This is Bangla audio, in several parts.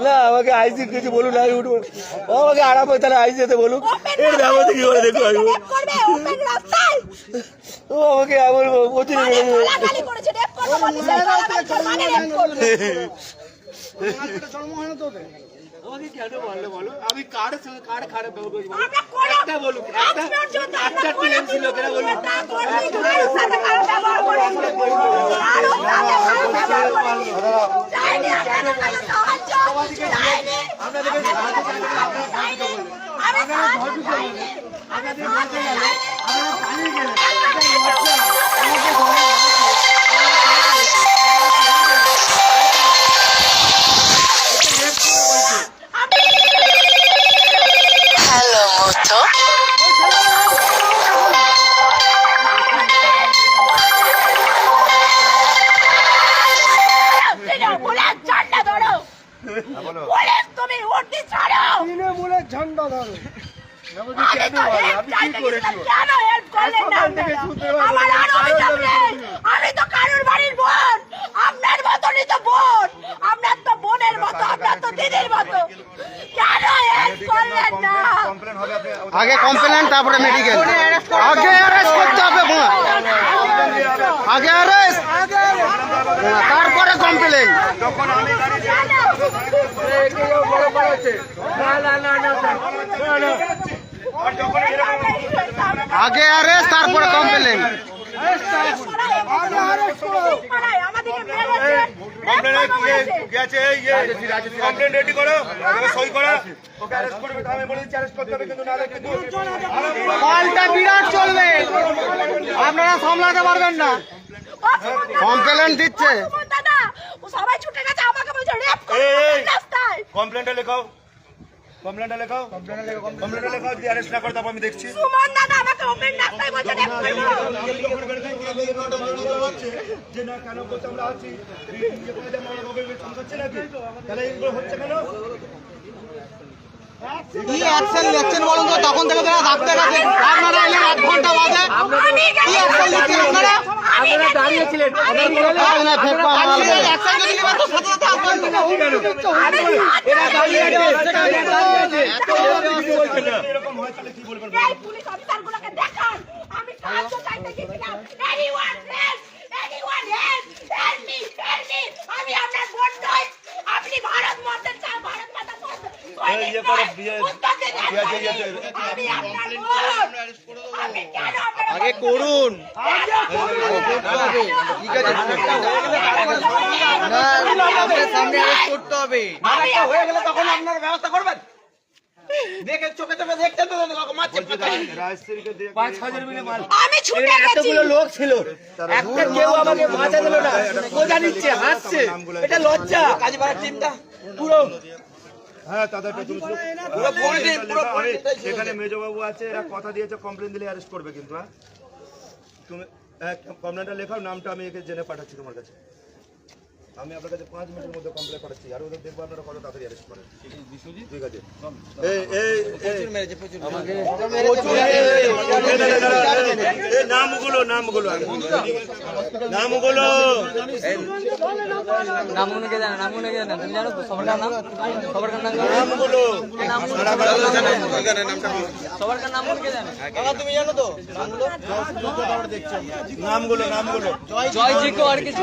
না আমাকে আইসি কিছু বলুন আমি উঠবো। ও আমাকে আরাম হয় তাহলে আইসি যেতে বলুন এর ব্যবস্থা কি করে দেখো আমি করবে ও আমাকে এমন প্রচুর মানে গালাগালি করেছে রেপ আমাকে কেন বললে বলো? আমি কার সঙ্গে কার খারাপ ব্যবহার করেছি একটা আজ একটা একটা টিএম ছিল কেন বলুন নেতা কর্মী অভিযোগ নেই। আমি তো কারোর বাড়ির বোন। আপনার মতনই তো বোন। আপনার তো বোনের মতো আপনার তো দিদির মতো কেন help করলেন না আগে কমপ্লেন তারপরে মেডিকেল আগে অ্যারেস্ট করতে হবে। বোন আগে অ্যারেস্ট তারপরে কমপ্লেন আগে অ্যারেস্ট তারপরে কমপ্লেন মেরেছে কমপ্লেন বলেছে। গেছে। কমপ্লেন রেডি করো ওকে সই করো। ওকে অ্যারেস্ট করবে তো আমি বলেছি অ্যারেস্ট করতে হবে কিন্তু নাহলে কিন্তু পাল্টা বিরাট চলবে। আপনারা সামলাতে পারবেন না। কমপ্লেন দিচ্ছে। সবাই ছুটে গেছে আমাকে বলছে রেপ এই, রাস্তায়। কমপ্লেনটা লেখাও। কমপ্লেনটা লেখাও কমপ্লেনটা লেখাও দিয়ে অ্যারেস্ট না করে তারপর আমি দেখছি সুমন দাদা আমাকে ওপেন রাস্তায় বলছে যে না কেন করতে আমরা আছি তাহলে এইগুলো হচ্ছে কেন কি অ্যাকশন নিচ্ছেন বলুন তো? তখন থেকে তারা ডাকতে গেছে আপনারা এলেন এক ঘণ্টা বাদে। কি অ্যাকশন নিচ্ছেন আপনারা? দাঁড়িয়েছিলেন সাথে সাথে আসবেন তো। এরকম হয় তাহলে কি বলবেন এই পুলিশ অফিসারগুলোকে দেখান আমি সাহায্য চাইতে গেছিলাম anyone help anyone help help me help me আমি আপনার বোন নই আপনি ভারত মাতার চা ভারত মাতা এই যে করো, বিয়ে- বিয়ে যে ইয়েতে- আমি আপনার আগে করুন সামনে অ্যারেস্ট করতে হবে হয়ে গেলে তখন আপনারা ব্যবস্থা করবেন দেখে চোখে চোখে দেখছেন তো মারছে রাজশ্রীকে দিয়ে পাঁচ হাজার মিলে মাল আমি ছুটে গেছি এতগুলো লোক ছিল একটা কেউ আমাকে বাঁচা দিল না মজা নিচ্ছে হাসছে এটা লজ্জা কাজীপাড়ার টিমটা পুরো হ্যাঁ তাদের। এখানে মেজবাবু আছে এরা কথা দিয়েছে কমপ্লেন দিলে অ্যারেস্ট করবে কিন্তু হ্যাঁ। তুমি কমপ্লেনটা লেখাও নামটা আমি একে জেনে পাঠাচ্ছি তোমার কাছে। আমি আপনার কাছে পাঁচ মিনিটের মধ্যে কমপ্লেন পাঠাচ্ছি আর ওদের দেখব আপনারা কত তাড়াতাড়ি অ্যারেস্ট করেন ঠিক আছে এই এই এই এই নামগুলো নামগুলো নামগুলো নামগুলোকে জানো নামগুলোকে জানো তুমি জানো তো সবার নাম সবার নাম? নামগুলো সবার নামগুলোকে জানো তুমি জানো তো নামগুলো নামগুলো নামগুলো জয় জি কো আর কিছু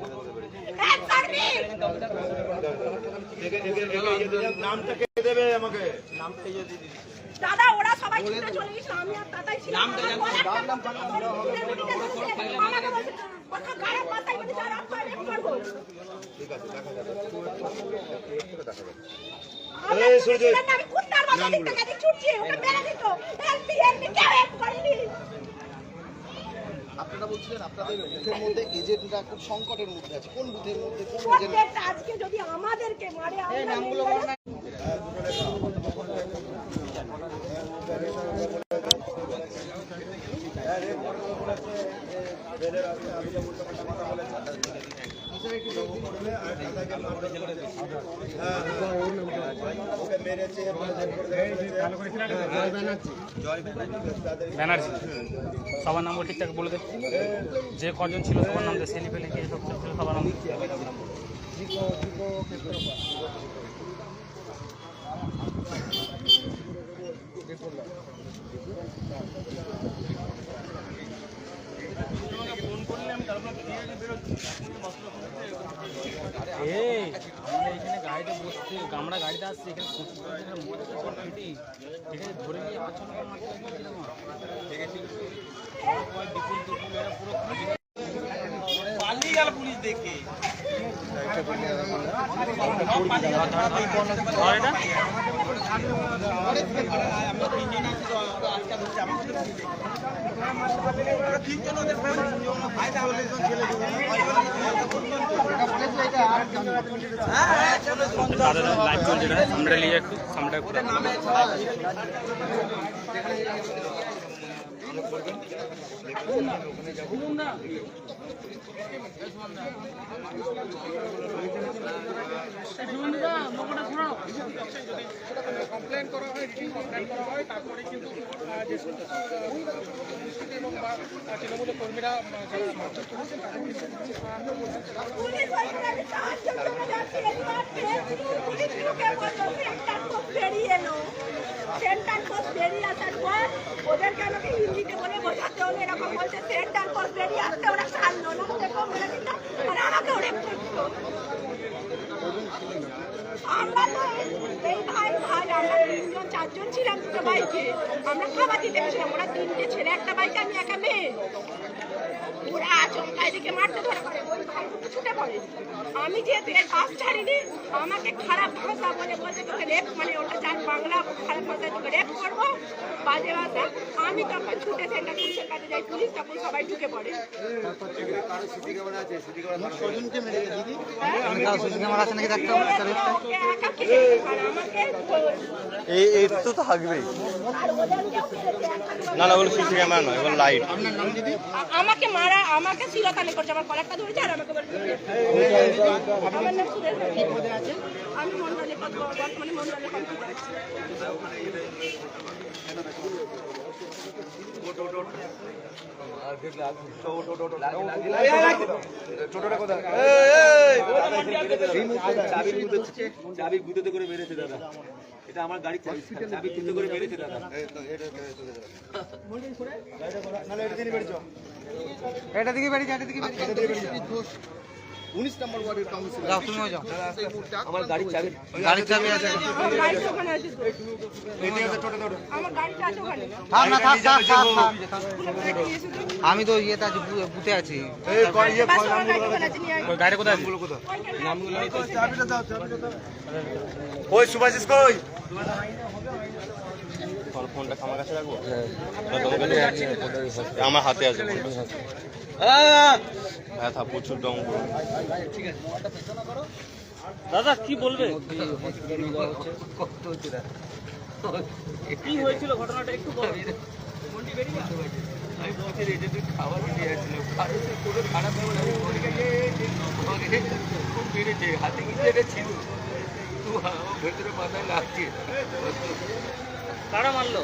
অ্যান্সার মি নামটা কে দেবে আমাকে দাদা ওরা সবাই ছুটে চলে গেছিল আমি আর দাদাই ছিলাম আমাকে বলছে কথা খারাপ মাথায় বলছে আর আপনার রেপ করব এই সূর্য। আমি কুত্তার মতো দেখতে গেছি ছুটছি ওকে মেরে দিত। হেল্প হেল্প কেউ হেল্প করেনি। আপনারা বলছিলেন আপনাদের বুথের মধ্যে এজেন্টরা খুব সংকটের মধ্যে আছে। কোন বুথের মধ্যে কোন এজেন্ট আজকে যদি আমাদেরকে মারে আমরা ব্যানার্জি সবার নাম ঠিকঠাক বলে দে যে কজন ছিল সবার নাম লিখে সব ছিল সবার নাম দে। এই আমরা এখানে গাড়িতে বসছি আমরা গাড়িতে আসছি এখানে ঠিক আছে ধরে নিয়ে পালিয়ে গেল পুলিশ দেখে। এটা। দাদা লাইভ চলছে সামনে নিয়ে একটু সামনে একটু পুলিশ ওইখানে সাহায্য করে যাচ্ছে এদিকে পুলিশ ঢুকে পড়ল সেন্টার পোস্ট বেরিয়ে এলো সেন্টার পোস্ট বেরিয়ে আসার পর ওদেরকে আমাকে হিন্দিতে বলে বোঝাতে হলো এরকম বলছে সেন্টার পোস্ট বেরিয়ে আসতে ওরা ছাড়লো না দেখো মেরে দিল আর আমাকে করল আমরা এই ভাই ভাই, আমরা তিনজন, চারজন ছিলাম দুটো বাইকে। আমরা খাবার দিতে গেছিলাম, ওরা তিনটে ছেলে, একটা বাইকে, আমি একা মেয়ে। ওরা আচমকায় দিকে মারতে ধরে করে ছুটে পড়ে আমি যেহেতু এর পাশ ছাড়িনি আমাকে খারাপ ভাষা বলে বলছে তোকে রেপ মানে ওটা যার বাংলা খারাপ ভাষায় তোকে রেপ করব। বাজে ভাষা। আমি তখন ছুটে সেন্টার পুলিশের কাছে যাই। পুলিশ তখন সবাই ঢুকে পড়ে। আমাকে এই এই তো থাকবেই আর ওদেরকেও ফেলেছে একটা করে। না না ওগুলো সিসি ক্যামেরা নয় ওগুলো লাইট আমাকে মারা আমাকে শিরতানি করছে। আমার কলেজটা ধরেছে আর আমাকে আমি মন্ডলে বর্তমানে মন্ডলে কম্পিউটার আছি ছোটটা কোথায় চাবি গুঁতে করে মেরেছে দাদা এটা আমার গাড়ি চাবি গুঁতে করে মেরেছে দাদা এটা দিয়ে বেরিয়েছ এটা দিকে বেরিয়েছে এটা দিকে উনিশ নম্বর ওয়ার্ডের কাউন্সিলর। মুহূর্তে আমার গাড়ির চাবি গাড়ির চাবি আছে। আমার গাড়িটা ওখানে আছে তো। এদিকে ছোট ছোট আমার গাড়িটা আছে ওখানে। থাক না থাক থাক থাক থাক। পুরো গাড়ি এসে তো। আমি তো ইয়েতে আছি বুথে আছি। এই কয় ইয়ে গাড়ি গাড়ি কোথায় আছে ওই সুভাষিস কই? ফোনটা আমার কাছে রাখব? আমার হাতে আছে। ব্যথা প্রচুর দম করে। দাদা কি বলবে? কি হয়েছিল ঘটনাটা একটু বলো। আমি বলছি রে, যে তুই খাবার দিয়ে আসছিল খাবার কোনো খারাপ হবে না ওর খুব মেরেছে হাতে লাগছে কেন মারলো?